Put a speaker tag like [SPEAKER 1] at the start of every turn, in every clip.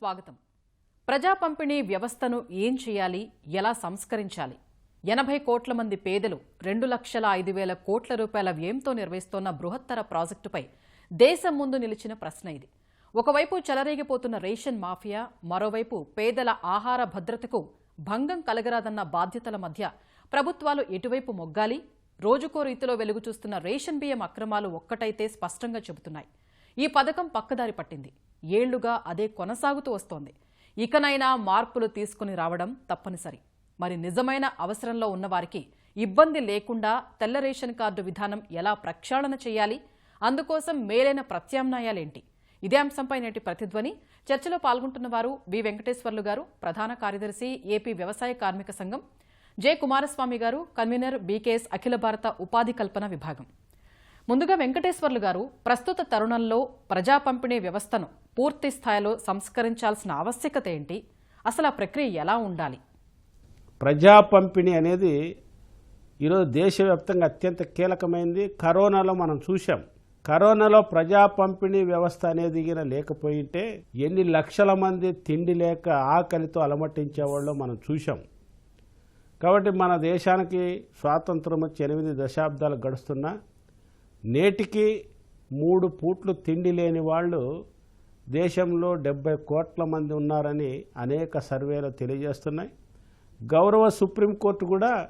[SPEAKER 1] స్వాగతం. ప్రజా పంపిణీ వ్యవస్థను ఏం చేయాలి? ఎలా సంస్కరించాలి? ఎనభై కోట్ల మంది పేదలు రెండు లక్షల ఐదు వేల కోట్ల రూపాయల వ్యయంతో నిర్వహిస్తోన్న బృహత్తర ప్రాజెక్టుపై దేశం ముందు నిలిచిన ప్రశ్న ఇది. ఒకవైపు చెలరేగిపోతున్న రేషన్ మాఫియా మరోవైపు పేదల ఆహార భద్రతకు భంగం కలగరాదన్న బాధ్యతల మధ్య ప్రభుత్వాలు ఎటువైపు మొగ్గాలి? రోజుకో రీతిలో వెలుగు చూస్తున్న రేషన్ బియ్యం అక్రమాలు ఒక్కటైతే స్పష్టంగా చెబుతున్నాయి. ఈ పథకం పక్కదారి పట్టింది. ఏళ్ళుగా అదే కొనసాగుతూ వస్తోంది. ఇకనైనా మార్పులు తీసుకుని రావడం తప్పనిసరి. మరి నిజమైన అవసరంలో ఉన్నవారికి ఇబ్బంది లేకుండా తెల్ల రేషన్ కార్డు విధానం ఎలా ప్రక్షాళన చేయాలి? అందుకోసం మేలైన ప్రత్యామ్నాయాలేంటి? ఇదే అంశంపై నేటి ప్రతిధ్వని. చర్చలో పాల్గొంటున్న వారు బి వెంకటేశ్వర్లు గారు ప్రధాన కార్యదర్శి ఏపీ వ్యవసాయ కార్మిక సంఘం జె. కుమారస్వామి గారు కన్వీనర్ బీకేఎస్ అఖిల భారత ఉపాధి కల్పన విభాగం. ముందుగా వెంకటేశ్వర్లు గారు ప్రస్తుత తరుణంలో ప్రజా పంపిణీ వ్యవస్థను పూర్తి స్థాయిలో సంస్కరించాల్సిన ఆవశ్యకత ఏంటి? అసలు ఆ ప్రక్రియ ఎలా ఉండాలి?
[SPEAKER 2] ప్రజా పంపిణీ అనేది ఈరోజు దేశవ్యాప్తంగా అత్యంత కీలకమైంది. కరోనాలో మనం చూసాం కరోనాలో ప్రజా పంపిణీ వ్యవస్థ అనేది గిన లేకపోయింటే ఎన్ని లక్షల మంది తిండి లేక ఆకలితో అలమటించేవాళ్ళు మనం చూసాం కాబట్టి మన దేశానికి స్వాతంత్రం వచ్చి ఎనిమిది దశాబ్దాలు గడుస్తున్నా నేటికి మూడు పూట్లు తిండి లేని వాళ్ళు దేశంలో డెబ్బై కోట్ల మంది ఉన్నారని అనేక సర్వేలు తెలియజేస్తున్నాయి. గౌరవ సుప్రీంకోర్టు కూడా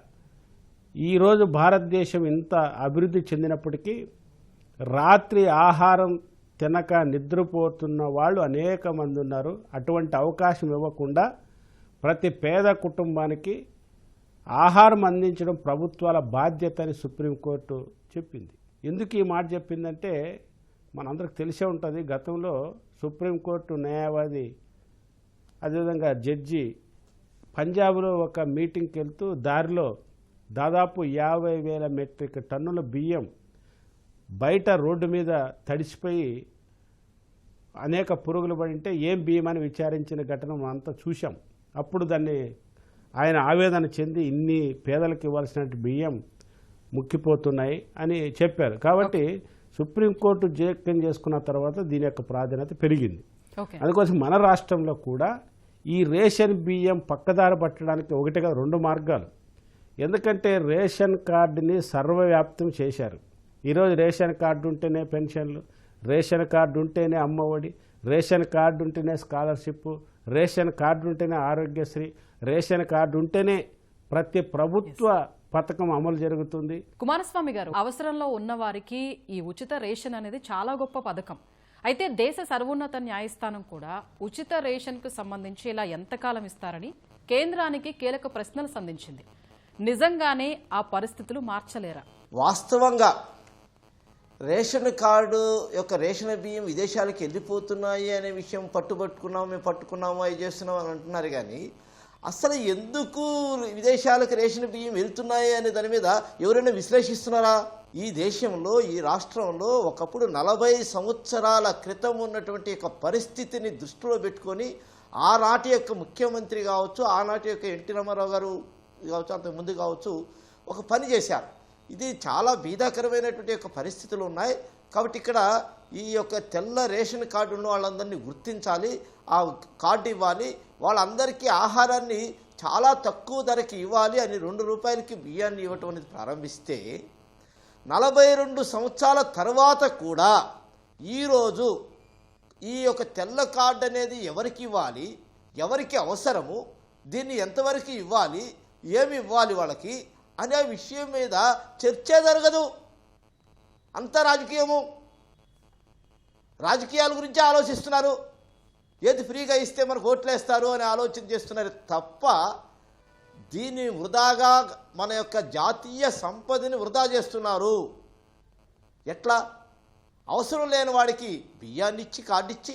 [SPEAKER 2] ఈరోజు భారతదేశం ఇంత అభివృద్ధి చెందినప్పటికీ రాత్రి ఆహారం తినక నిద్రపోతున్న వాళ్ళు అనేక మంది ఉన్నారు. అటువంటి అవకాశం ఇవ్వకుండా ప్రతి పేద కుటుంబానికి ఆహారం అందించడం ప్రభుత్వాల బాధ్యత అని సుప్రీంకోర్టు చెప్పింది. ఎందుకు ఈ మాట చెప్పిందంటే మనందరికి తెలిసే ఉంటుంది గతంలో సుప్రీంకోర్టు న్యాయవాది అదేవిధంగా జడ్జి పంజాబ్లో ఒక మీటింగ్కి వెళ్తూ దారిలో దాదాపు యాభై వేల మెట్రిక్ టన్నుల బియ్యం బయట రోడ్డు మీద తడిసిపోయి అనేక పురుగులు పడింటే ఏం బియ్యం అని విచారించిన ఘటన మనం అంతా చూసాం అప్పుడు దాన్ని ఆయన ఆవేదన చెంది ఇన్ని పేదలకు ఇవ్వాల్సిన బియ్యం ముక్కిపోతున్నాయి అని చెప్పారు. కాబట్టి సుప్రీంకోర్టు జోక్యం చేసుకున్న తర్వాత దీని యొక్క ప్రాధాన్యత పెరిగింది. అందుకోసం మన రాష్ట్రంలో కూడా ఈ రేషన్ బియ్యం పక్కదారి పట్టడానికి ఒకటిగా రెండు మార్గాలు. ఎందుకంటే రేషన్ కార్డుని సర్వవ్యాప్తం చేశారు. ఈరోజు రేషన్ కార్డు ఉంటేనే పెన్షన్లు రేషన్ కార్డు ఉంటేనే అమ్మఒడి రేషన్ కార్డు ఉంటేనే స్కాలర్షిప్ రేషన్ కార్డు ఉంటేనే ఆరోగ్యశ్రీ రేషన్ కార్డు ఉంటేనే ప్రతి ప్రభుత్వ పథకం అమలు జరుగుతుంది.
[SPEAKER 1] కుమారస్వామి గారు అవసరంలో ఉన్న వారికి ఈ ఉచిత రేషన్ అనేది చాలా గొప్ప పథకం. అయితే దేశ సర్వోన్నత న్యాయస్థానం కూడా ఉచిత రేషన్కు సంబంధించి ఇలా ఎంతకాలం ఇస్తారని కేంద్రానికి కీలక ప్రశ్నలు సంధించింది. నిజంగానే ఆ పరిస్థితులు మార్చలేరా?
[SPEAKER 3] వాస్తవంగా రేషన్ కార్డు యొక్క రేషన్ బియ్యం విదేశాలకు వెళ్ళిపోతున్నాయి అనే విషయం పట్టుబట్టుకున్నాము మేము పట్టుకున్నాము అవి చేస్తున్నాం అని అంటున్నారు కానీ అసలు ఎందుకు విదేశాలకు రేషన్ బియ్యం వెళ్తున్నాయి అనే దాని మీద ఎవరైనా విశ్లేషిస్తున్నారా? ఈ దేశంలో ఈ రాష్ట్రంలో ఒకప్పుడు నలభై సంవత్సరాల క్రితం ఉన్నటువంటి యొక్క పరిస్థితిని దృష్టిలో పెట్టుకొని ఆనాటి యొక్క ముఖ్యమంత్రి కావచ్చు ఆనాటి యొక్క ఎన్టీ రామారావు గారు కావచ్చు అంతకు ముందు కావచ్చు ఒక పని చేశారు. ఇది చాలా బీదాకరమైనటువంటి యొక్క పరిస్థితులు ఉన్నాయి. కాబట్టి ఇక్కడ ఈ యొక్క తెల్ల రేషన్ కార్డు ఉన్న వాళ్ళందరినీ గుర్తించాలి. ఆ కార్డు ఇవ్వాలి. వాళ్ళందరికీ ఆహారాన్ని చాలా తక్కువ ధరకి ఇవ్వాలి అని రెండు రూపాయలకి బియ్యాన్ని ఇవ్వటం అనేది ప్రారంభిస్తే నలభై రెండు సంవత్సరాల తర్వాత కూడా ఈరోజు ఈ యొక్క తెల్ల కార్డు అనేది ఎవరికి ఇవ్వాలి? ఎవరికి అవసరము? దీన్ని ఎంతవరకు ఇవ్వాలి? ఏమి ఇవ్వాలి వాళ్ళకి? అనే విషయం మీద చర్చే జరగదు. అంత రాజకీయము. రాజకీయాల గురించి ఆలోచిస్తున్నారు. ఏది ఫ్రీగా ఇస్తే మనకు ఓట్లేస్తారు అని ఆలోచన చేస్తున్నారు తప్ప దీన్ని వృధాగా మన యొక్క జాతీయ సంపదని వృధా చేస్తున్నారు. ఎట్లా? అవసరం లేని వాడికి బియ్యాన్ని ఇచ్చి కార్డు ఇచ్చి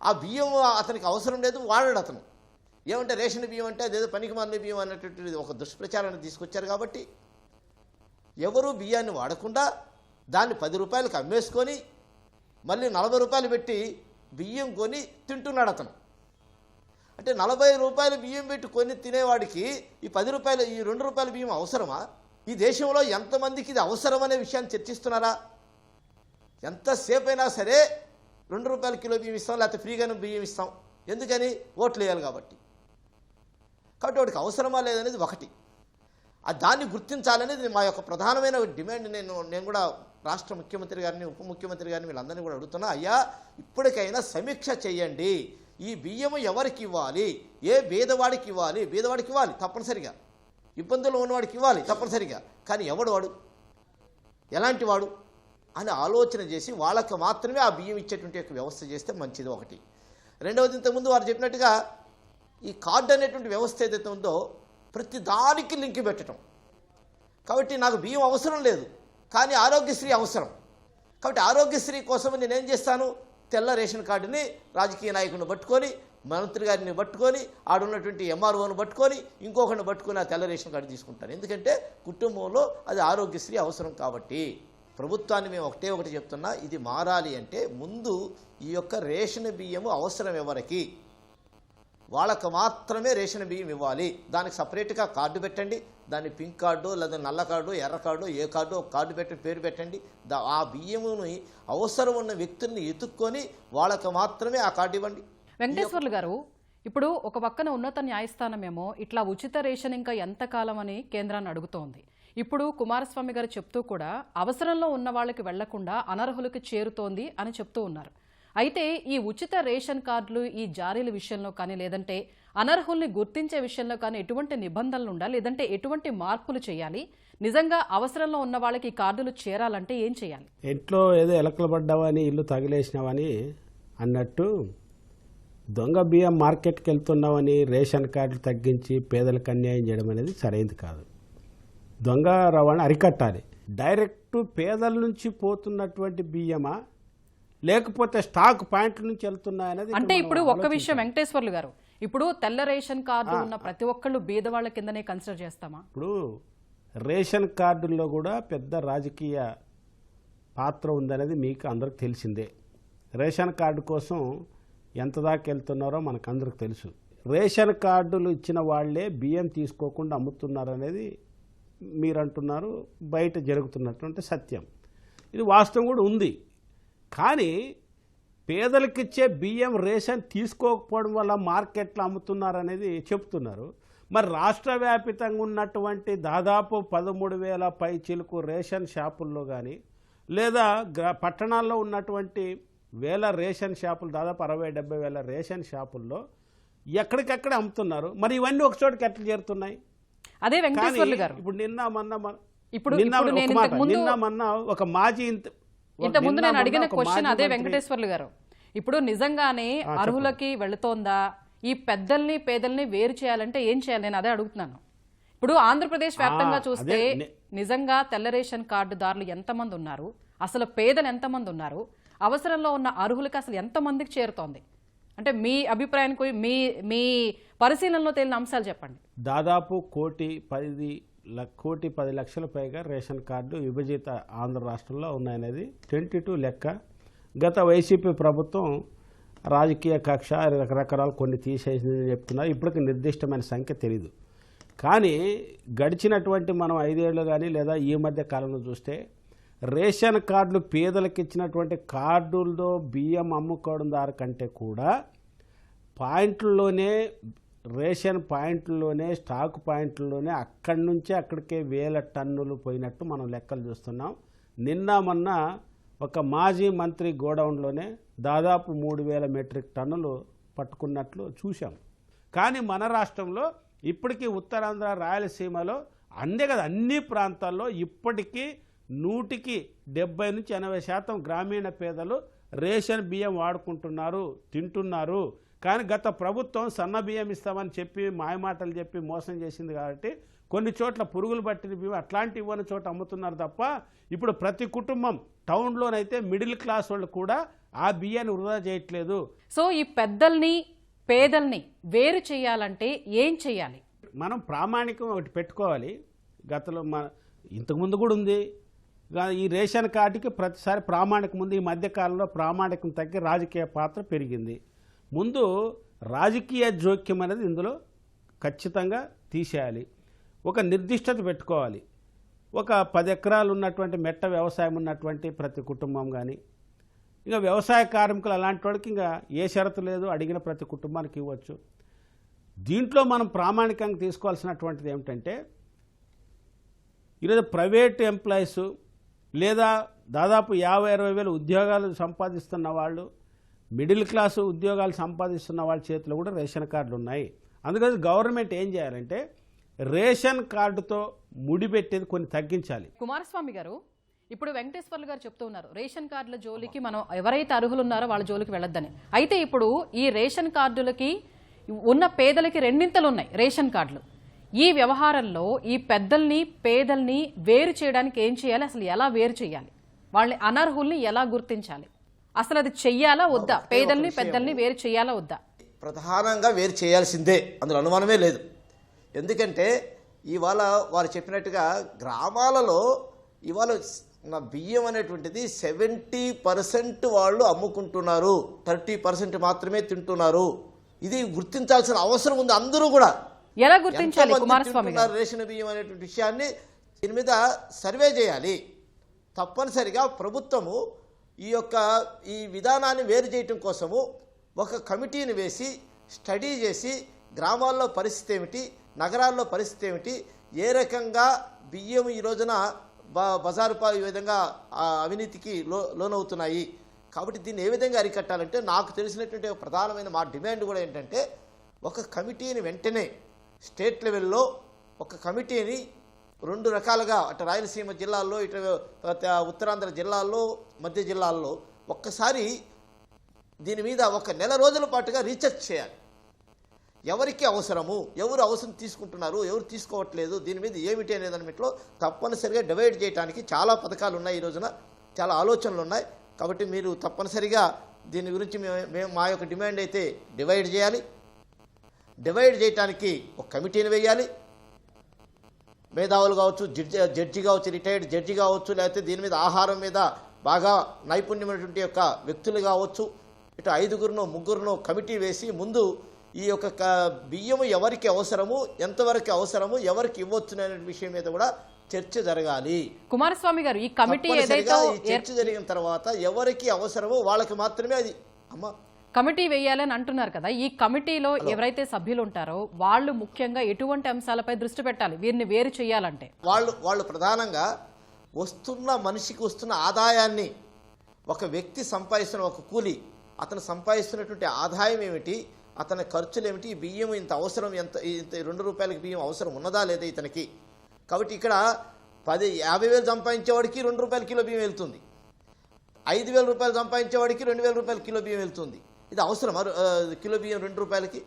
[SPEAKER 3] ఆ బియ్యం అతనికి అవసరం లేదు వాడాడు అతను. ఏమంటే రేషన్ బియ్యం అంటే అదేదో పనికి మాలిన బియ్యం అనేటువంటిది ఒక దుష్ప్రచారాన్ని తీసుకొచ్చారు కాబట్టి ఎవరు బియ్యాన్ని వాడకుండా దాన్ని పది రూపాయలకు అమ్మేసుకొని మళ్ళీ నలభై రూపాయలు పెట్టి బియ్యం కొని తింటున్నాడు అతను. అంటే నలభై రూపాయల బియ్యం పెట్టి కొని తినేవాడికి ఈ పది రూపాయలు ఈ రెండు రూపాయల బియ్యం అవసరమా? ఈ దేశంలో ఎంతమందికి ఇది అవసరం అనే విషయాన్ని చర్చిస్తున్నారా? ఎంతసేపు అయినా సరే రెండు రూపాయల కిలో బియ్యం ఇస్తాం లేకపోతే ఫ్రీగానే బియ్యం ఇస్తాం. ఎందుకని? ఓట్లు వేయాలి కాబట్టి. కాబట్టి వాడికి అవసరమా లేదనేది ఒకటి. ఆ దాన్ని గుర్తించాలనేది మా యొక్క ప్రధానమైన డిమాండ్. నేను నేను కూడా రాష్ట్ర ముఖ్యమంత్రి గారిని ఉప ముఖ్యమంత్రి గారిని వీళ్ళందరినీ కూడా అడుగుతున్నా అయ్యా ఇప్పటికైనా సమీక్ష చేయండి. ఈ బియ్యము ఎవరికి ఇవ్వాలి? ఏ బీదవాడికి ఇవ్వాలి? బీదవాడికి ఇవ్వాలి తప్పనిసరిగా. ఇబ్బందులు ఉన్నవాడికి ఇవ్వాలి తప్పనిసరిగా. కానీ ఎవడు వాడు? ఎలాంటి వాడు? అని ఆలోచన చేసి వాళ్ళకి మాత్రమే ఆ బియ్యం ఇచ్చేటువంటి యొక్క వ్యవస్థ చేస్తే మంచిది ఒకటి. రెండవది ఇంతకుముందు వారు చెప్పినట్టుగా ఈ కార్డు అనేటువంటి వ్యవస్థ ఏదైతే ఉందో ప్రతి దానికి లింక్ పెట్టడం. కాబట్టి నాకు బియ్యం అవసరం లేదు. కానీ ఆరోగ్యశ్రీ అవసరం. కాబట్టి ఆరోగ్యశ్రీ కోసం నేనేం చేస్తాను? తెల్ల రేషన్ కార్డుని రాజకీయ నాయకుడిని పట్టుకొని మంత్రి గారిని పట్టుకొని ఆడున్నటువంటి ఎంఆర్ఓను పట్టుకొని ఇంకొకరిని పట్టుకొని ఆ తెల్ల రేషన్ కార్డు తీసుకుంటాను. ఎందుకంటే కుటుంబంలో అది ఆరోగ్యశ్రీ అవసరం కాబట్టి. ప్రభుత్వాన్ని మేము ఒకటే ఒకటి చెప్తున్నా ఇది మారాలి అంటే ముందు ఈ యొక్క రేషన్ బియ్యము అవసరం ఎవరికి వాళ్ళకు మాత్రమే రేషన్ బియ్యం ఇవ్వాలి. దానికి సపరేట్గా కార్డు పెట్టండి. దాన్ని పింక్ కార్డు లేదా నల్ల కార్డు ఎర్ర కార్డు ఏ కార్డు ఒక కార్డు పెట్టి పేరు పెట్టండి. ఆ బియ్యముని అవసరం ఉన్న వ్యక్తుల్ని ఎత్తుక్కొని వాళ్ళకు మాత్రమే ఆ కార్డు ఇవ్వండి.
[SPEAKER 1] వెంకటేశ్వర్లు గారు ఇప్పుడు ఒక పక్కన ఉన్నత న్యాయస్థానమేమో ఇట్లా ఉచిత రేషన్ ఇంకా ఎంతకాలం అని కేంద్రాన్ని అడుగుతోంది. ఇప్పుడు కుమారస్వామి గారు చెప్తూ కూడా అవసరంలో ఉన్న వాళ్ళకి వెళ్ళకుండా అనర్హులకు చేరుతోంది అని చెప్తూ ఉన్నారు. అయితే ఈ ఉచిత రేషన్ కార్డులు ఈ జారీల విషయంలో కానీ లేదంటే అనర్హుల్ని గుర్తించే విషయంలో కానీ ఎటువంటి నిబంధనలు ఉండాలి? లేదంటే ఎటువంటి మార్పులు చేయాలి? నిజంగా అవసరంలో ఉన్న వాళ్ళకి ఈ కార్డులు చేరాలంటే ఏం చేయాలి?
[SPEAKER 2] ఇంట్లో ఏదో ఎలకలు పడ్డావని ఇల్లు తగిలేసినావని అన్నట్టు దొంగ బియ్యం మార్కెట్కి వెళ్తున్నామని రేషన్ కార్డులు తగ్గించి పేదలకు అన్యాయం చేయడం అనేది సరైనది కాదు. దొంగ రవాణా అరికట్టాలి. డైరెక్ట్ పేదల నుంచి పోతున్నటువంటి బియ్యమా? లేకపోతే స్టాక్ పాయింట్ల నుంచి వెళ్తున్నాయనేది
[SPEAKER 1] అంటే ఇప్పుడు ఒక్క. విషయం వెంకటేశ్వర్లు గారు ఇప్పుడు తెల్ల రేషన్ కార్డు ఉన్న ప్రతి ఒక్కళ్ళు బీదవాళ్ళ కిందనే కన్సిడర్ చేస్తామా?
[SPEAKER 2] ఇప్పుడు రేషన్ కార్డుల్లో కూడా పెద్ద రాజకీయ పాత్ర ఉందనేది మీకు అందరికి తెలిసిందే. రేషన్ కార్డు కోసం ఎంత దాకా వెళ్తున్నారో మనకు అందరికి తెలుసు. రేషన్ కార్డులు ఇచ్చిన వాళ్ళే బియ్యం తీసుకోకుండా అమ్ముతున్నారు అనేది మీరు అంటున్నారు బయట జరుగుతున్నటువంటి సత్యం. ఇది వాస్తవం కూడా ఉంది. కానీ పేదలకిచ్చే బియ్యం రేషన్ తీసుకోకపోవడం వల్ల మార్కెట్లో అమ్ముతున్నారు అనేది చెప్తున్నారు. మరి రాష్ట్ర వ్యాపితంగా ఉన్నటువంటి దాదాపు పదమూడు వేల పై చిలుకు రేషన్ షాపుల్లో కానీ లేదా పట్టణాల్లో ఉన్నటువంటి వేల రేషన్ షాపులు దాదాపు అరవై డెబ్బై వేల రేషన్ షాపుల్లో ఎక్కడికెక్కడ అమ్ముతున్నారు. మరి ఇవన్నీ ఒక చోటుకి ఎట్లా చేరుతున్నాయి?
[SPEAKER 1] అదే
[SPEAKER 2] కానీ
[SPEAKER 1] వెంకటేశ్వర్లు గారు.
[SPEAKER 2] ఇప్పుడు నిన్న మొన్న మన-
[SPEAKER 1] ఇప్పుడు-
[SPEAKER 2] నిన్న మొన్న ఒక మాజీ ఇంత- ఒక
[SPEAKER 1] ఇంత ముందు
[SPEAKER 2] నిన్న
[SPEAKER 1] నేను అడిగిన క్వశ్చన్ అదే వెంకటేశ్వర్లు గారు. ఇప్పుడు నిజంగానే అర్హులకి వెళుతోందా? ఈ పెద్దల్ని పేదల్ని వేరు చేయాలంటే ఏం చేయాలి? నేను అదే అడుగుతున్నాను. ఇప్పుడు ఆంధ్రప్రదేశ్ వ్యాప్తంగా చూస్తే నిజంగా తెల్ల రేషన్ కార్డుదారులు ఎంతమంది ఉన్నారు? అసలు పేదలు ఎంతమంది ఉన్నారు? అవసరంలో ఉన్న అర్హులకి అసలు ఎంతమందికి చేరుతోంది? అంటే మీ అభిప్రాయానికి మీ మీ పరిశీలనలో తేలిన అంశాలు చెప్పండి.
[SPEAKER 2] దాదాపు కోటి పది కోటి పది లక్షల పైగా రేషన్ కార్డు విభజిత ఆంధ్ర రాష్ట్రంలో ఉన్నాయనేది ట్వంటీ టూ లెక్క. గత వైసీపీ ప్రభుత్వం రాజకీయ కక్ష రకరకాల కొన్ని తీసేసిందని చెప్తున్నారు. ఇప్పటికి నిర్దిష్టమైన సంఖ్య తెలియదు కానీ గడిచినటువంటి మనం ఐదేళ్ళు కానీ లేదా ఈ మధ్య కాలంలో చూస్తే రేషన్ కార్డులు పేదలకు ఇచ్చినటువంటి కార్డులతో బియ్యం అమ్ముకోవడం ద్వారా కంటే కూడా పాయింట్లలోనే రేషన్ పాయింట్లలోనే స్టాక్ పాయింట్లలోనే అక్కడి నుంచే అక్కడికే వేల టన్నులు పోయినట్టు మనం లెక్కలు చూస్తున్నాం. నిన్న మొన్న ఒక మాజీ మంత్రి గోడౌన్లోనే దాదాపు మూడు వేల మెట్రిక్ టన్నులు పట్టుకున్నట్లు చూశాం. కానీ మన రాష్ట్రంలో ఇప్పటికీ ఉత్తరాంధ్ర రాయలసీమలో అందే కదా అన్ని ప్రాంతాల్లో ఇప్పటికీ నూటికి డెబ్బై నుంచి ఎనభై శాతం గ్రామీణ పేదలు రేషన్ బియ్యం వాడుకుంటున్నారు తింటున్నారు. కానీ గత ప్రభుత్వం సన్న బియ్యం ఇస్తామని చెప్పి మాయమాటలు చెప్పి మోసం చేసింది కాబట్టి కొన్ని చోట్ల పురుగులు పట్టిన బియ్యం అట్లాంటి ఇవ్వని చోట అమ్ముతున్నారు తప్ప ఇప్పుడు ప్రతి కుటుంబం టౌన్లోనైతే మిడిల్ క్లాస్ వాళ్ళు కూడా ఆ బియ్యాన్ని వృధా చేయట్లేదు.
[SPEAKER 1] సో ఈ పెద్దల్ని పేదల్ని వేరు చేయాలంటే ఏం చేయాలి?
[SPEAKER 2] మనం ప్రామాణికం ఒకటి పెట్టుకోవాలి. గతంలో మన ఇంతకుముందు కూడా ఉంది. ఈ రేషన్ కార్డుకి ప్రతిసారి ప్రామాణికం ఉంది. ఈ మధ్యకాలంలో ప్రామాణికం తగ్గి రాజకీయ పాత్ర పెరిగింది. ముందు రాజకీయ జోక్యం అనేది ఇందులో ఖచ్చితంగా తీసేయాలి. ఒక నిర్దిష్టత పెట్టుకోవాలి. ఒక పది ఎకరాలు ఉన్నటువంటి మెట్ట వ్యవసాయం ఉన్నటువంటి ప్రతి కుటుంబం కానీ ఇంకా వ్యవసాయ కార్మికులు అలాంటి వాళ్ళకి ఇంకా ఏ షరతు లేదు అడిగిన ప్రతి కుటుంబానికి ఇవ్వచ్చు. దీంట్లో మనం ప్రామాణికంగా తీసుకోవాల్సినటువంటిది ఏమిటంటే ఈరోజు ప్రైవేట్ ఎంప్లాయీస్ లేదా దాదాపు యాభై అరవై వేలు ఉద్యోగాలు సంపాదిస్తున్న వాళ్ళు మిడిల్ క్లాసు ఉద్యోగాలు సంపాదిస్తున్న వాళ్ళ చేతిలో కూడా రేషన్ కార్డులు ఉన్నాయి. అందుకని గవర్నమెంట్ ఏం చేయాలంటే రేషన్ కార్డుతో ముడిపెట్టేది కొన్ని తగ్గించాలి.
[SPEAKER 1] కుమారస్వామి గారు ఇప్పుడు వెంకటేశ్వర్లు గారు చెప్తూ ఉన్నారు రేషన్ కార్డుల జోలికి మనం ఎవరైతే అర్హులు ఉన్నారో వాళ్ళ జోలికి వెళ్ళొద్దని. అయితే ఇప్పుడు ఈ రేషన్ కార్డులకి ఉన్న పేదలకి రెండింతలు ఉన్నాయి రేషన్ కార్డులు. ఈ వ్యవహారంలో ఈ పెద్దల్ని పేదల్ని వేరు చేయడానికి ఏం చేయాలి? అసలు ఎలా వేరు చేయాలి? వాళ్ళని అనర్హుల్ని ఎలా గుర్తించాలి? అసలు అది చెయ్యాలా వద్దా? పేదల్ని పెద్దల్ని వేరు చేయాలా వద్దా?
[SPEAKER 3] ప్రధానంగా వేరు చేయాల్సిందే. అందులో అనుమానమే లేదు. ఎందుకంటే ఇవాళ వారు చెప్పినట్టుగా గ్రామాలలో ఇవాళ నా బియ్యం అనేటువంటిది సెవెంటీ పర్సెంట్ వాళ్ళు అమ్ముకుంటున్నారు. థర్టీ పర్సెంట్ మాత్రమే తింటున్నారు. ఇది గుర్తించాల్సిన అవసరం ఉంది అందరూ కూడా.
[SPEAKER 1] ఎలా గుర్తించాలి కుమారస్వామి
[SPEAKER 3] రేషన్ బియ్యం అనేటువంటి విషయాన్ని దీని మీద సర్వే చేయాలి. తప్పనిసరిగా ప్రభుత్వము ఈ యొక్క ఈ విధానాన్ని వేరు చేయటం కోసము ఒక కమిటీని వేసి స్టడీ చేసి గ్రామాల్లో పరిస్థితి ఏమిటి నగరాల్లో పరిస్థితి ఏమిటి ఏ రకంగా బియ్యం ఈ రోజున బ బజారు ఈ విధంగా అవినీతికి లో లోనవుతున్నాయి. కాబట్టి దీన్ని ఏ విధంగా అరికట్టాలంటే నాకు తెలిసినటువంటి ప్రధానమైన మా డిమాండ్ కూడా ఏంటంటే ఒక కమిటీని వెంటనే స్టేట్ లెవెల్లో ఒక కమిటీని రెండు రకాలుగా అటు రాయలసీమ జిల్లాల్లో ఇటు ఉత్తరాంధ్ర జిల్లాల్లో మధ్య జిల్లాల్లో ఒక్కసారి దీని మీద ఒక నెల రోజుల పాటుగా రీసెర్చ్ చేయాలి. ఎవరికి అవసరము? ఎవరు అవసరం తీసుకుంటున్నారు? ఎవరు తీసుకోవట్లేదు? దీని మీద ఏమిటి అనే దానిలో తప్పనిసరిగా డివైడ్ చేయడానికి చాలా పథకాలు ఉన్నాయి ఈ రోజున. చాలా ఆలోచనలు ఉన్నాయి. కాబట్టి మీరు తప్పనిసరిగా దీని గురించి మేము మేము మా యొక్క డిమాండ్ అయితే డివైడ్ చేయాలి. డివైడ్ చేయడానికి ఒక కమిటీని వేయాలి. మేధావులు కావచ్చు జడ్జి జడ్జి కావచ్చు రిటైర్డ్ జడ్జి కావచ్చు లేకపోతే దీని మీద ఆహారం మీద బాగా నైపుణ్యమైనటువంటి యొక్క వ్యక్తులు కావచ్చు. ఇటు ఐదుగురును ముగ్గురును కమిటీ వేసి ముందు ఈ యొక్క బియ్యము ఎవరికి అవసరము ఎంతవరకు అవసరము ఎవరికి ఇవ్వచ్చు అనే విషయం మీద కూడా చర్చ జరగాలి.
[SPEAKER 1] కుమారస్వామి గారు ఈ కమిటీ
[SPEAKER 3] చర్చ జరిగిన తర్వాత ఎవరికి అవసరమో వాళ్ళకి మాత్రమే అది. అమ్మ
[SPEAKER 1] కమిటీ వేయాలని అంటున్నారు కదా. ఈ కమిటీలో ఎవరైతే సభ్యులు ఉంటారో వాళ్ళు ముఖ్యంగా ఎటువంటి అంశాలపై దృష్టి పెట్టాలి? వీరిని వేరు చేయాలంటే.
[SPEAKER 3] వాళ్ళు వాళ్ళు ప్రధానంగా వస్తున్న మనిషికి వస్తున్న ఆదాయాన్ని ఒక వ్యక్తి సంపాదిస్తున్న ఒక కూలి అతను సంపాదిస్తున్నటువంటి ఆదాయం ఏమిటి అతని ఖర్చులు ఏమిటి బియ్యం ఇంత అవసరం ఎంత ఇంత రెండు రూపాయలకి బియ్యం అవసరం ఉన్నదా లేదా ఇతనికి? కాబట్టి ఇక్కడ పది యాభై వేలు సంపాదించేవాడికి రెండు రూపాయల కిలో బియ్యం వెళ్తుంది. ఐదు వేల రూపాయలు సంపాదించేవాడికి రెండు వేల రూపాయల కిలో బియ్యం వెళ్తుంది. ఇది అవసరం కిలో బియ్యం రెండు రూపాయలకి?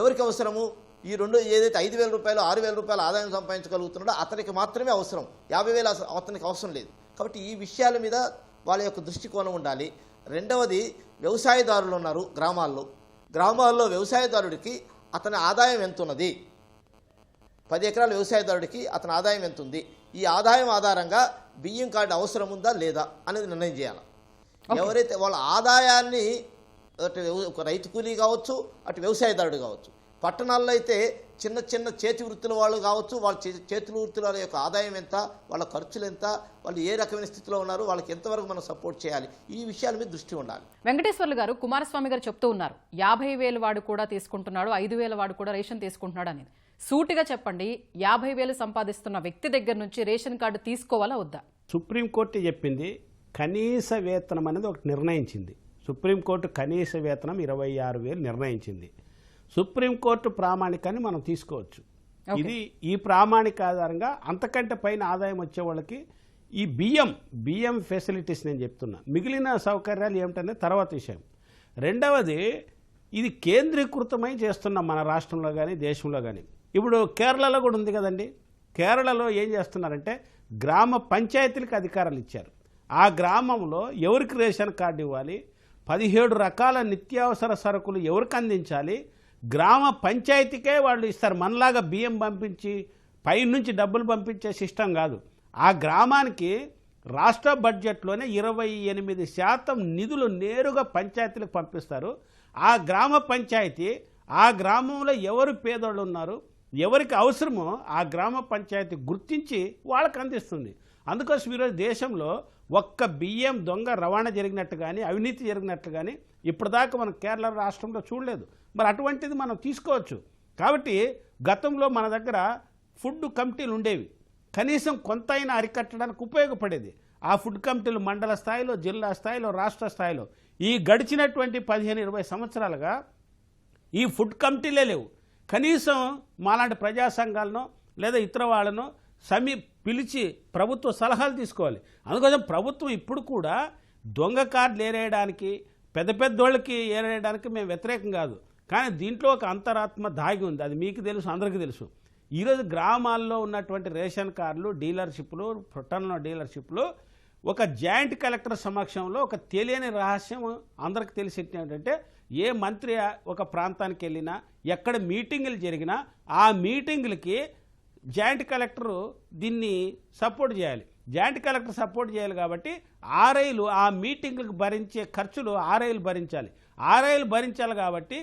[SPEAKER 3] ఎవరికి అవసరము? ఈ రెండు ఏదైతే ఐదు వేల రూపాయలు ఆరు వేల రూపాయలు ఆదాయం సంపాదించగలుగుతున్నాడో అతనికి మాత్రమే అవసరం. యాభై వేలు అతనికి అవసరం లేదు. కాబట్టి ఈ విషయాల మీద వాళ్ళ యొక్క దృష్టికోణం ఉండాలి. రెండవది వ్యవసాయదారులు ఉన్నారు గ్రామాల్లో. గ్రామాల్లో వ్యవసాయదారుడికి అతని ఆదాయం ఎంత ఉన్నది పది ఎకరాల వ్యవసాయదారుడికి అతని ఆదాయం ఎంత ఉంది ఈ ఆదాయం ఆధారంగా బియ్యం కార్డు అవసరం ఉందా లేదా అనేది నిర్ణయం చేయాలి. ఎవరైతే వాళ్ళ ఆదాయాన్ని అటు ఒక రైతు కూలీ కావచ్చు అటు వ్యవసాయదారుడు కావచ్చు. పట్టణాల్లో అయితే చిన్న చిన్న చేతి వృత్తుల వాళ్ళు కావచ్చు వాళ్ళ చే- చేతుల వృత్తుల యొక్క ఆదాయం ఎంత వాళ్ళ ఖర్చులు ఎంత వాళ్ళు ఏ రకమైన స్థితిలో ఉన్నారు వాళ్ళకి ఎంతవరకు మనం సపోర్ట్ చేయాలి ఈ విషయాల మీద దృష్టి ఉండాలి.
[SPEAKER 1] వెంకటేశ్వర్లు గారు కుమారస్వామి గారు చెప్తూ ఉన్నారు యాభై వేలు వాడు కూడా తీసుకుంటున్నాడు ఐదు వేల వాడు కూడా రేషన్ తీసుకుంటున్నాడు అనేది. సూటిగా చెప్పండి యాభై వేలు సంపాదిస్తున్న వ్యక్తి దగ్గర నుంచి రేషన్ కార్డు తీసుకోవాలా వద్దా?
[SPEAKER 2] సుప్రీంకోర్టు చెప్పింది కనీస వేతనం అనేది ఒకటి నిర్ణయించింది. సుప్రీంకోర్టు కనీస వేతనం ఇరవై ఆరు వేలు నిర్ణయించింది. సుప్రీంకోర్టు ప్రామాణికాన్ని మనం తీసుకోవచ్చు. ఇది ఈ ప్రామాణిక ఆధారంగా అంతకంటే పైన ఆదాయం వచ్చే వాళ్ళకి ఈ బియ్యం బియ్యం ఫెసిలిటీస్ నేను చెప్తున్నా. మిగిలిన సౌకర్యాలు ఏమిటనే తర్వాత విషయం. రెండవది ఇది కేంద్రీకృతమై చేస్తున్నాం మన రాష్ట్రంలో కానీ దేశంలో కానీ ఇప్పుడు కేరళలో కూడా ఉంది కదండి. కేరళలో ఏం చేస్తున్నారంటే గ్రామ పంచాయతీలకు అధికారాలు ఇచ్చారు. ఆ గ్రామంలో ఎవరికి రేషన్ కార్డు ఇవ్వాలి? పదిహేడు రకాల నిత్యావసర సరుకులు ఎవరికి అందించాలి? గ్రామ పంచాయతీకే వాళ్ళు ఇస్తారు. మనలాగా బియ్యం పంపించి పైనుంచి డబ్బులు పంపించే సిస్టమ్ కాదు. ఆ గ్రామానికి రాష్ట్ర బడ్జెట్లోనే ఇరవై ఎనిమిది శాతం నిధులు నేరుగా పంచాయతీలకు పంపిస్తారు. ఆ గ్రామ పంచాయతీ ఆ గ్రామంలో ఎవరు పేదోళ్ళు ఉన్నారు ఎవరికి అవసరమో ఆ గ్రామ పంచాయతీ గుర్తించి వాళ్ళకి అందిస్తుంది. అందుకోసం ఈరోజు దేశంలో ఒక్క బియ్యం దొంగ రవాణా జరిగినట్టు కానీ అవినీతి జరిగినట్టు కానీ ఇప్పటిదాకా మనం కేరళ రాష్ట్రంలో చూడలేదు. మరి అటువంటిది మనం తీసుకోవచ్చు. కాబట్టి గతంలో మన దగ్గర ఫుడ్ కమిటీలు ఉండేవి. కనీసం కొంత అయినా అరికట్టడానికి ఉపయోగపడేది. ఆ ఫుడ్ కమిటీలు మండల స్థాయిలో జిల్లా స్థాయిలో రాష్ట్ర స్థాయిలో. ఈ గడిచినటువంటి పదిహేను ఇరవై సంవత్సరాలుగా ఈ ఫుడ్ కమిటీలే లేవు. కనీసం మాలాంటి ప్రజా సంఘాలను లేదా ఇతర వాళ్ళను సమీ పిలిచి ప్రభుత్వ సలహాలు తీసుకోవాలి. అందుకోసం ప్రభుత్వం ఇప్పుడు కూడా దొంగ కార్డులు ఏరేయడానికి పెద్ద పెద్దోళ్ళకి ఏరేయడానికి మేము వ్యతిరేకం కాదు. కానీ దీంట్లో ఒక అంతరాత్మ దాగి ఉంది. అది మీకు తెలుసు అందరికీ తెలుసు. ఈరోజు గ్రామాల్లో ఉన్నటువంటి రేషన్ కార్డులు డీలర్షిప్లు ప్రొట్టన్ల డీలర్షిప్లు ఒక జాయింట్ కలెక్టర్ సమక్షంలో ఒక తెలియని రహస్యం అందరికి తెలిసి ఏంటంటే ఏ మంత్రి ఒక ప్రాంతానికి వెళ్ళినా ఎక్కడ మీటింగులు జరిగినా ఆ మీటింగులకి జాయింట్ కలెక్టరు దీన్ని సపోర్ట్ చేయాలి. జాయింట్ కలెక్టర్ సపోర్ట్ చేయాలి కాబట్టి ఆర్ఐలు ఆ మీటింగ్లకు భరించే ఖర్చులు ఆర్ఐలు భరించాలి. ఆర్ఐలు భరించాలి కాబట్టి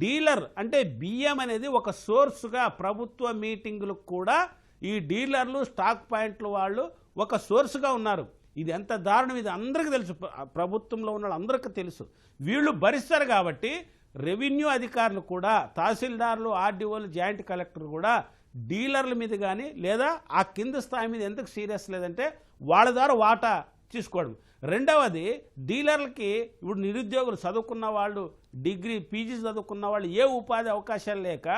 [SPEAKER 2] డీలర్ అంటే బియ్యం అనేది ఒక సోర్స్గా ప్రభుత్వ మీటింగులకు కూడా ఈ డీలర్లు స్టాక్ పాయింట్లు వాళ్ళు ఒక సోర్స్గా ఉన్నారు. ఇది ఎంత దారుణం ఇది అందరికీ తెలుసు. ప్రభుత్వంలో ఉన్న అందరికీ తెలుసు. వీళ్ళు భరిస్తారు కాబట్టి రెవెన్యూ అధికారులు కూడా తహసీల్దార్లు ఆర్డీఓలు జాయింట్ కలెక్టర్ కూడా డీలర్ల మీద కానీ లేదా ఆ కింద స్థాయి మీద ఎందుకు సీరియస్ లేదంటే వాళ్ళ ద్వారా వాటా తీసుకోవడం. రెండవది డీలర్లకి ఇప్పుడు నిరుద్యోగులు చదువుకున్న వాళ్ళు డిగ్రీ పీజీ చదువుకున్న వాళ్ళు ఏ ఉపాధి అవకాశాలు లేక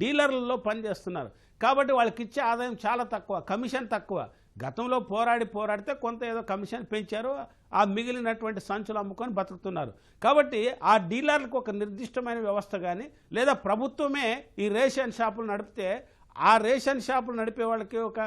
[SPEAKER 2] డీలర్లలో పనిచేస్తున్నారు. కాబట్టి వాళ్ళకి ఇచ్చే ఆదాయం చాలా తక్కువ కమిషన్ తక్కువ. గతంలో పోరాడి పోరాడితే కొంత ఏదో కమిషన్ పెంచారు ఆ మిగిలినటువంటి సంచులు అమ్ముకొని బతుకుతున్నారు. కాబట్టి ఆ డీలర్లకు ఒక నిర్దిష్టమైన వ్యవస్థ కానీ లేదా ప్రభుత్వమే ఈ రేషన్ షాపులు నడిపితే ఆ రేషన్ షాపులు నడిపే వాళ్ళకి ఒక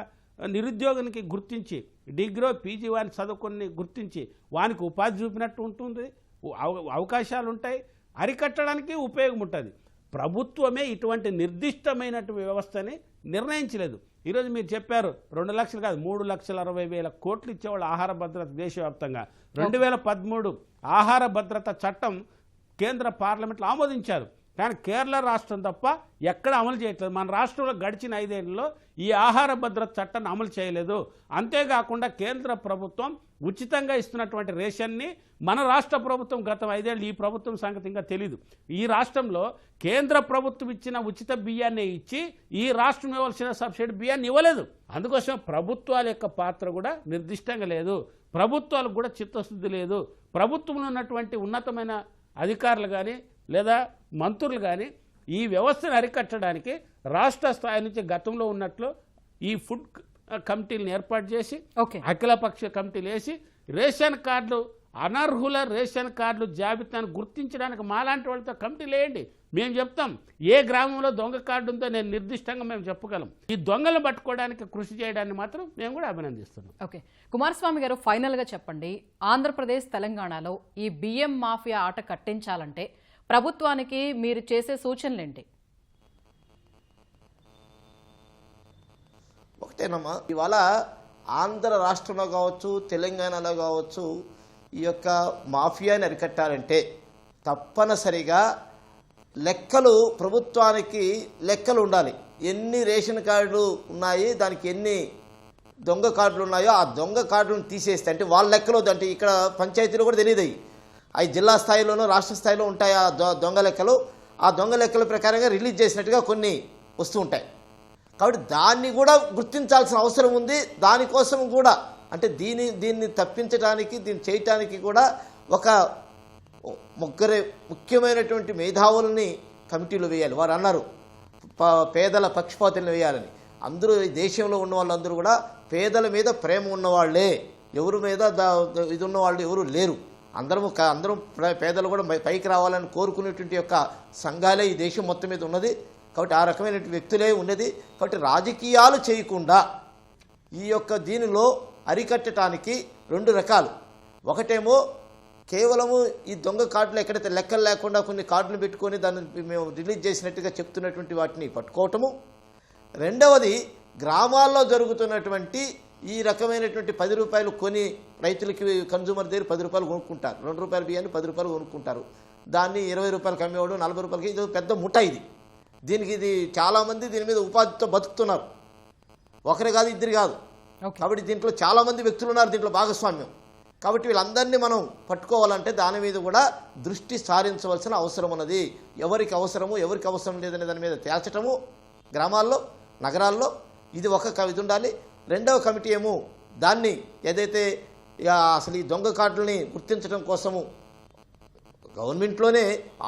[SPEAKER 2] నిరుద్యోగునికి గుర్తించి డిగ్రీ పీజీ వారిని చదువుకొని గుర్తించి వానికి ఉపాధి చూపినట్టు ఉంటుంది. అవ- అవకాశాలు ఉంటాయి అరికట్టడానికి ఉపయోగం ఉంటుంది ప్రభుత్వమే ఇటువంటి నిర్దిష్టమైనటువంటి వ్యవస్థని నిర్ణయించలేదు. ఈరోజు మీరు చెప్పారు రెండు లక్షలు కాదు మూడు లక్షల అరవై వేల కోట్లు ఇచ్చేవాళ్ళు ఆహార భద్రత దేశవ్యాప్తంగా. రెండు వేల పదమూడు ఆహార భద్రత చట్టం కేంద్ర పార్లమెంట్లో ఆమోదించారు. కానీ కేరళ రాష్ట్రం తప్ప ఎక్కడ అమలు చేయట్లేదు. మన రాష్ట్రంలో గడిచిన ఐదేళ్ళలో ఈ ఆహార భద్రత చట్టాన్ని అమలు చేయలేదు. అంతేకాకుండా కేంద్ర ప్రభుత్వం ఉచితంగా ఇస్తున్నటువంటి రేషన్ని మన రాష్ట్ర ప్రభుత్వం గత ఐదేళ్ళు ఈ ప్రభుత్వం సంగతి ఇంకా తెలీదు. ఈ రాష్ట్రంలో కేంద్ర ప్రభుత్వం ఇచ్చిన ఉచిత బియ్యాన్ని ఇచ్చి ఈ రాష్ట్రం ఇవ్వాల్సిన సబ్సిడీ బియ్యాన్ని ఇవ్వలేదు. అందుకోసం ప్రభుత్వాల యొక్క పాత్ర కూడా నిర్దిష్టంగా లేదు. ప్రభుత్వాలకు కూడా చిత్తశుద్ధి లేదు. ప్రభుత్వంలో ఉన్నటువంటి ఉన్నతమైన అధికారులు కానీ లేదా మంత్రులు కానీ ఈ వ్యవస్థను అరికట్టడానికి రాష్ట్ర స్థాయి నుంచి గతంలో ఉన్నట్లు ఈ ఫుడ్ కమిటీలను ఏర్పాటు చేసి
[SPEAKER 1] ఓకే.
[SPEAKER 2] అఖిలపక్ష కమిటీలు వేసి రేషన్ కార్డులు అనర్హుల రేషన్ కార్డులు జాబితాను గుర్తించడానికి మాలాంటి వాళ్ళతో కమిటీలు వేయండి. మేము చెప్తాం ఏ గ్రామంలో దొంగ కార్డు ఉందో నేను నిర్దిష్టంగా మేము చెప్పగలం. ఈ దొంగలను పట్టుకోవడానికి కృషి చేయడాన్ని మాత్రం మేము కూడా అభినందిస్తున్నాం.
[SPEAKER 1] ఓకే. కుమారస్వామి గారు ఫైనల్గా చెప్పండి. ఆంధ్రప్రదేశ్ తెలంగాణలో ఈ బియ్యం మాఫియా ఆట కట్టించాలంటే ప్రభుత్వానికి మీరు చేసే సూచనలేంటి?
[SPEAKER 3] ఒకటేనమ్మా ఇవాళ ఆంధ్ర రాష్ట్రంలో కావచ్చు తెలంగాణలో కావచ్చు ఈ యొక్క మాఫియాని అరికట్టాలంటే తప్పనిసరిగా లెక్కలు ప్రభుత్వానికి లెక్కలు ఉండాలి. ఎన్ని రేషన్ కార్డులు ఉన్నాయి దానికి ఎన్ని దొంగ కార్డులు ఉన్నాయో ఆ దొంగ కార్డులను తీసేస్తే అంటే వాళ్ళ లెక్కలు అంటే ఇక్కడ పంచాయతీలో కూడా తెలియదు. అవి జిల్లా స్థాయిలోనూ రాష్ట్ర స్థాయిలో ఉంటాయి ఆ దొ- దొంగ లెక్కలు? ఆ దొంగ లెక్కల ప్రకారంగా రిలీజ్ చేసినట్టుగా కొన్ని వస్తూ ఉంటాయి. కాబట్టి దాన్ని కూడా గుర్తించాల్సిన అవసరం ఉంది. దానికోసం కూడా అంటే దీని దీన్ని తప్పించడానికి దీన్ని చేయటానికి కూడా ఒక ముగ్గురే ముఖ్యమైనటువంటి మేధావులని కమిటీలు వేయాలి. వారు అన్నారు పేదల పక్షపాతులను వేయాలని. అందరూ ఈ దేశంలో ఉన్న వాళ్ళందరూ కూడా పేదల మీద ప్రేమ ఉన్నవాళ్ళే. ఎవరి మీద ఇది ఉన్న వాళ్ళు ఎవరు లేరు. అందరం అందరం పేదలు కూడా పైకి రావాలని కోరుకునేటువంటి యొక్క సంఘాలే ఈ దేశం మొత్తం మీద ఉన్నది. కాబట్టి ఆ రకమైన వ్యక్తులే ఉన్నది. కాబట్టి రాజకీయాలు చేయకుండా ఈ యొక్క దీనిలో అరికట్టడానికి రెండు రకాలు. ఒకటేమో కేవలము ఈ దొంగ కార్డులు ఎక్కడైతే లెక్కలు లేకుండా కొన్ని కార్డులు పెట్టుకొని దాన్ని మేము రిలీజ్ చేసినట్టుగా చెప్తున్నటువంటి వాటిని పట్టుకోవటము. రెండవది గ్రామాల్లో జరుగుతున్నటువంటి ఈ రకమైనటువంటి పది రూపాయలు కొని రైతులకి కన్జ్యూమర్ దగ్గర పది రూపాయలు కొనుక్కుంటారు. రెండు రూపాయల బియ్యాన్ని పది రూపాయలు కొనుక్కుంటారు. దాన్ని ఇరవై రూపాయలకి అమ్మేవాడు నలభై రూపాయలకి ఇది పెద్ద ముఠ ఇది. దీనికి ఇది చాలామంది దీని మీద ఉపాధితో బతుకుతున్నారు. ఒకరు కాదు ఇద్దరు కాదు. కాబట్టి దీంట్లో చాలామంది వ్యక్తులు ఉన్నారు దీంట్లో భాగస్వామ్యం. కాబట్టి వీళ్ళందరినీ మనం పట్టుకోవాలంటే దాని మీద కూడా దృష్టి సారించవలసిన అవసరం ఉన్నది. ఎవరికి అవసరము ఎవరికి అవసరం లేదనే దాని మీద తేల్చటము గ్రామాల్లో నగరాల్లో ఇది ఒక కవిత ఉండాలి. రెండవ కమిటీ ఏమో దాన్ని ఏదైతే ఇక అసలు ఈ దొంగ కార్డుల్ని గుర్తించడం కోసము గవర్నమెంట్లోనే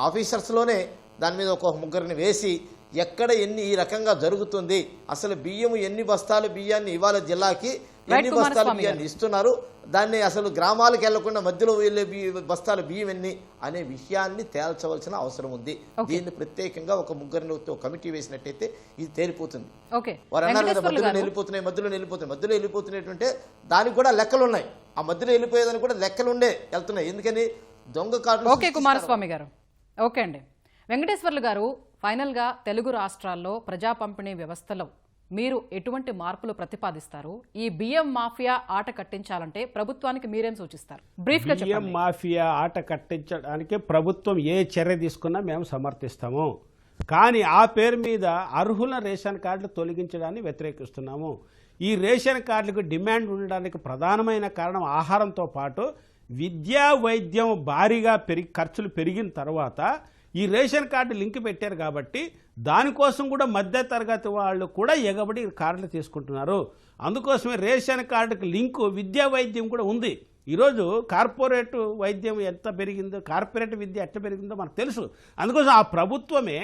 [SPEAKER 3] ఆఫీసర్స్లోనే దాని మీద ఒక ముగ్గురిని వేసి ఎక్కడ ఎన్ని ఈ రకంగా జరుగుతుంది అసలు బియ్యము ఎన్ని బస్తాలు బియ్యాన్ని ఇవాళ జిల్లాకి ఎన్ని బస్తాలు బియ్యాన్ని ఇస్తున్నారు? దాన్ని అసలు గ్రామాలకు వెళ్ళకుండా మధ్యలో వెళ్ళే బస్తాలు బియ్యం ఎన్ని? అనే విషయాన్ని తేల్చవలసిన అవసరం ఉంది. దీన్ని ప్రత్యేకంగా ఒక ముగ్గురిని ఒక కమిటీ వేసినట్టయితే ఇది తేలిపోతుంది.
[SPEAKER 1] ఓకే.
[SPEAKER 3] వారు అన్నారు కదా మధ్యలో వెళ్ళిపోతున్నాయి మధ్యలో వెళ్ళిపోతున్నాయి మధ్యలో వెళ్ళిపోతున్నట్టుంటే దానికి కూడా లెక్కలు ఉన్నాయి ఆ మధ్యలో వెళ్ళిపోయేదానికి కూడా లెక్కలు ఉండే వెళ్తున్నాయి. ఎందుకని? దొంగ కార్డులు
[SPEAKER 1] ఓకే కుమారస్వామి గారు. ఓకే అండి. వెంకటేశ్వర్లు గారు ఫైనల్గా తెలుగు రాష్ట్రాల్లో ప్రజా పంపిణీ వ్యవస్థలో మీరు ఎటువంటి మార్పులు ప్రతిపాదిస్తారు? ఈ బియ్యం మాఫియా ఆట కట్టించాలంటే ప్రభుత్వానికి మీరేం సూచిస్తారు? బ్రీఫ్
[SPEAKER 2] బియ్యం మాఫియా ఆట కట్టించడానికి ప్రభుత్వం ఏ చర్య తీసుకున్నా మేము సమర్థిస్తాము. కానీ ఆ పేరు మీద అర్హుల రేషన్ కార్డులు తొలగించడాన్ని వ్యతిరేకిస్తున్నాము. ఈ రేషన్ కార్డులకు డిమాండ్ ఉండడానికి ప్రధానమైన కారణం ఆహారంతో పాటు విద్యా వైద్యం భారీగా పెరిగి ఖర్చులు పెరిగిన తర్వాత ఈ రేషన్ కార్డు లింక్ పెట్టారు కాబట్టి దానికోసం కూడా మధ్య తరగతి వాళ్ళు కూడా ఎగబడి కార్డులు తీసుకుంటున్నారు. అందుకోసమే రేషన్ కార్డుకి లింకు విద్యా వైద్యం కూడా ఉంది. ఈరోజు కార్పొరేట్ వైద్యం ఎంత పెరిగిందో కార్పొరేట్ విద్య ఎట్ట పెరిగిందో మనకు తెలుసు. అందుకోసం ఆ ప్రభుత్వమే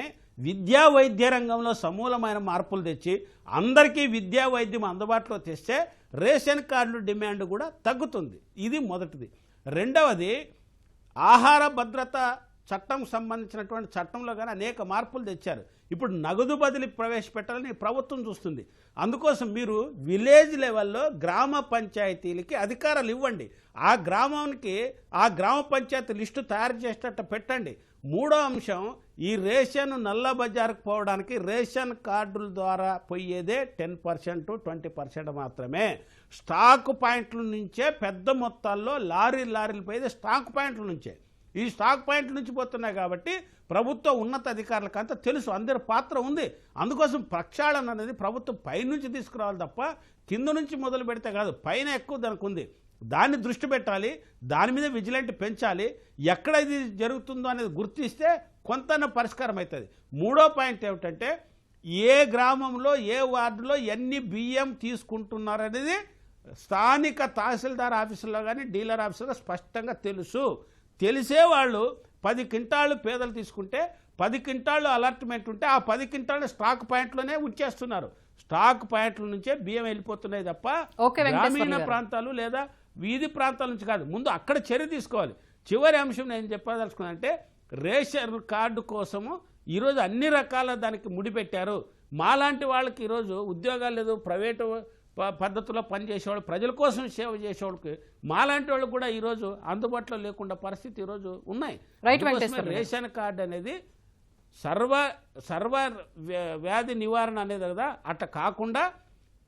[SPEAKER 2] విద్యా వైద్య రంగంలో సమూలమైన మార్పులు తెచ్చి అందరికీ విద్యా వైద్యం అందుబాటులో తెస్తే రేషన్ కార్డులు డిమాండ్ కూడా తగ్గుతుంది. ఇది మొదటిది. రెండవది ఆహార భద్రత చట్టం సంబంధించినటువంటి చట్టంలో కానీ అనేక మార్పులు తెచ్చారు. ఇప్పుడు నగదు బదిలీ ప్రవేశపెట్టాలని ప్రభుత్వం చూస్తుంది. అందుకోసం మీరు విలేజ్ లెవెల్లో గ్రామ పంచాయతీలకి అధికారాలు ఇవ్వండి. ఆ గ్రామానికి ఆ గ్రామ పంచాయతీ లిస్టు తయారు చేసేటట్టు పెట్టండి. మూడో అంశం ఈ రేషన్ నల్ల బజారుకు పోవడానికి రేషన్ కార్డుల ద్వారా పోయేదే టెన్ పర్సెంట్ ట్వంటీ పర్సెంట్ మాత్రమే. స్టాక్ పాయింట్ల నుంచే పెద్ద మొత్తాల్లో లారీ లారీలు పోయేది స్టాక్ పాయింట్ల నుంచే. ఈ స్టాక్ పాయింట్ నుంచి పోతున్నాయి కాబట్టి ప్రభుత్వ ఉన్నత అధికారులకు అంతా తెలుసు. అందరి పాత్ర ఉంది. అందుకోసం ప్రక్షాళన అనేది ప్రభుత్వం పైనుంచి తీసుకురావాలి తప్ప కింద నుంచి మొదలు పెడితే కాదు పైన ఎక్కువ దానికి ఉంది. దాన్ని దృష్టి పెట్టాలి దాని మీద విజిలెంట్ పెంచాలి. ఎక్కడ ఇది జరుగుతుందో అనేది గుర్తిస్తే కొంత పరిష్కారం అవుతుంది. మూడో పాయింట్ ఏమిటంటే ఏ గ్రామంలో ఏ వార్డులో ఎన్ని బియ్యం తీసుకుంటున్నారనేది స్థానిక తహసీల్దార్ ఆఫీసులో కానీ డీలర్ ఆఫీసులో స్పష్టంగా తెలుసు. తెలిసే వాళ్ళు పది క్వింటాళ్ళు పేదలు తీసుకుంటే పది క్వింటాళ్ళు అలాట్మెంట్ ఉంటే ఆ పది క్వింటాళ్ళు స్టాక్ పాయింట్లోనే ఉంచేస్తున్నారు. స్టాక్ పాయింట్ల నుంచే బియ్యం వెళ్ళిపోతున్నాయి తప్ప గ్రామీణ
[SPEAKER 1] గారు.
[SPEAKER 2] ప్రాంతాలు లేదా వీధి ప్రాంతాల నుంచి కాదు. ముందు అక్కడ చర్య తీసుకోవాలి. చివరి అంశం నేను చెప్పదలుచుకున్నానంటే రేషన్ కార్డు కోసము ఈరోజు అన్ని రకాల దానికి ముడిపెట్టారు. మాలాంటి వాళ్ళకి ఈరోజు ఉద్యోగాలు లేదు ప్రైవేటు పద్ధతిలో పనిచేసేవాళ్ళు ప్రజల కోసం సేవ చేసేవాళ్ళకి మాలాంటి వాళ్ళు కూడా ఈరోజు అందుబాటులో లేకుండా పరిస్థితి ఈరోజు ఉన్నాయి. రేషన్ కార్డు అనేది సర్వ సర్వ వ్యా- వ్యాధి నివారణ అనేది కదా అట్ట కాకుండా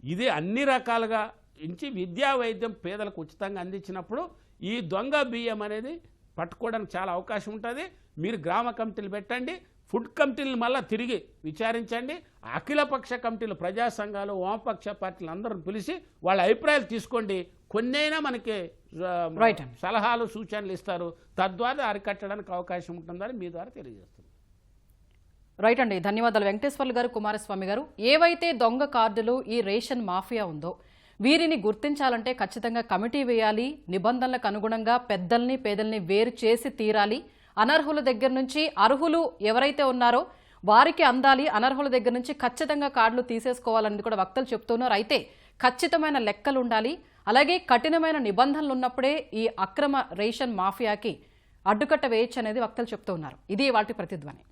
[SPEAKER 2] ఇది అన్ని రకాలుగా ఇంచి విద్యా వైద్యం పేదలకు ఉచితంగా అందించినప్పుడు ఈ దొంగ బియ్యం అనేది పట్టుకోవడానికి చాలా అవకాశం ఉంటుంది. మీరు గ్రామ కమిటీలు పెట్టండి ఫుడ్ కమిటీలు మళ్ళీ తిరిగి విచారించండి అఖిలపక్ష కమిటీలు ప్రజా సంఘాలు వామపక్ష పార్టీలు అందరూ పిలిచి వాళ్ళ అభిప్రాయాలు తీసుకోండి. కొన్నైనా మనకి
[SPEAKER 1] అండి.
[SPEAKER 2] సలహాలు సూచనలు ఇస్తారు. తద్వారా అరికట్టడానికి అవకాశం ఉంటుందని మీ ద్వారా తెలియజేస్తుంది
[SPEAKER 1] రైట్ అండి. ధన్యవాదాలు. వెంకటేశ్వర్లు గారు కుమారస్వామి గారు. ఏవైతే దొంగ కార్డులు ఈ రేషన్ మాఫియా ఉందో వీరిని గుర్తించాలంటే ఖచ్చితంగా కమిటీ వేయాలి. నిబంధనలకు అనుగుణంగా పెద్దల్ని పేదల్ని వేరు చేసి తీరాలి. అనర్హుల దగ్గర నుంచి అర్హులు ఎవరైతే ఉన్నారో వారికి అందాలి. అనర్హుల దగ్గర నుంచి ఖచ్చితంగా కార్డులు తీసేసుకోవాలని కూడా వక్తలు చెప్తున్నారు. అయితే ఖచ్చితమైన లెక్కలు ఉండాలి. అలాగే కఠినమైన నిబంధనలు ఉన్నప్పుడే ఈ అక్రమ రేషన్ మాఫియాకి అడ్డుకట్ట వేయచ్చు అనేది వక్తలు చెప్తూ ఉన్నారు. ఇది వాటి ప్రతిధ్వని.